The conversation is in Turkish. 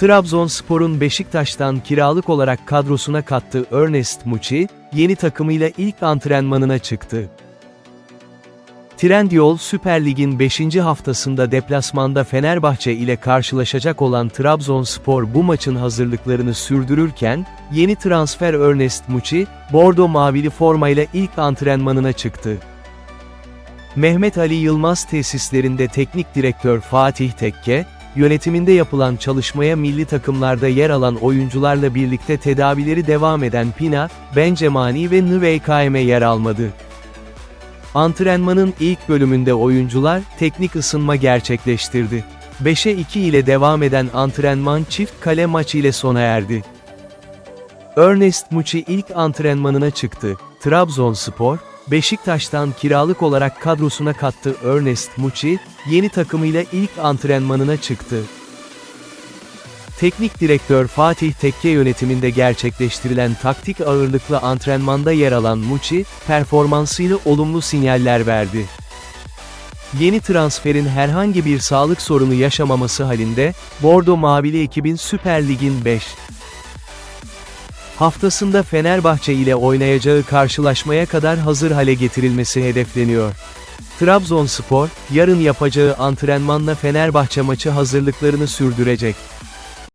Trabzonspor'un Beşiktaş'tan kiralık olarak kadrosuna kattığı Ernest Muçi, yeni takımıyla ilk antrenmanına çıktı. Trendyol Süper Lig'in 5. haftasında deplasmanda Fenerbahçe ile karşılaşacak olan Trabzonspor bu maçın hazırlıklarını sürdürürken, yeni transfer Ernest Muçi, Bordo Mavili formayla ilk antrenmanına çıktı. Mehmet Ali Yılmaz tesislerinde teknik direktör Fatih Tekke, yönetiminde yapılan çalışmaya milli takımlarda yer alan oyuncularla birlikte tedavileri devam eden Pina, Bencemani ve Nüveykayme yer almadı. Antrenmanın ilk bölümünde oyuncular, teknik ısınma gerçekleştirdi. 5'e 2 ile devam eden antrenman çift kale maçı ile sona erdi. Ernest Muçi ilk antrenmanına çıktı. Trabzonspor, Beşiktaş'tan kiralık olarak kadrosuna kattı Ernest Muçi, yeni takımıyla ilk antrenmanına çıktı. Teknik direktör Fatih Tekke yönetiminde gerçekleştirilen taktik ağırlıklı antrenmanda yer alan Muçi, performansıyla olumlu sinyaller verdi. Yeni transferin herhangi bir sağlık sorunu yaşamaması halinde, Bordo Mavili ekibin Süper Lig'in 5. haftasında Fenerbahçe ile oynayacağı karşılaşmaya kadar hazır hale getirilmesi hedefleniyor. Trabzonspor, yarın yapacağı antrenmanla Fenerbahçe maçı hazırlıklarını sürdürecek.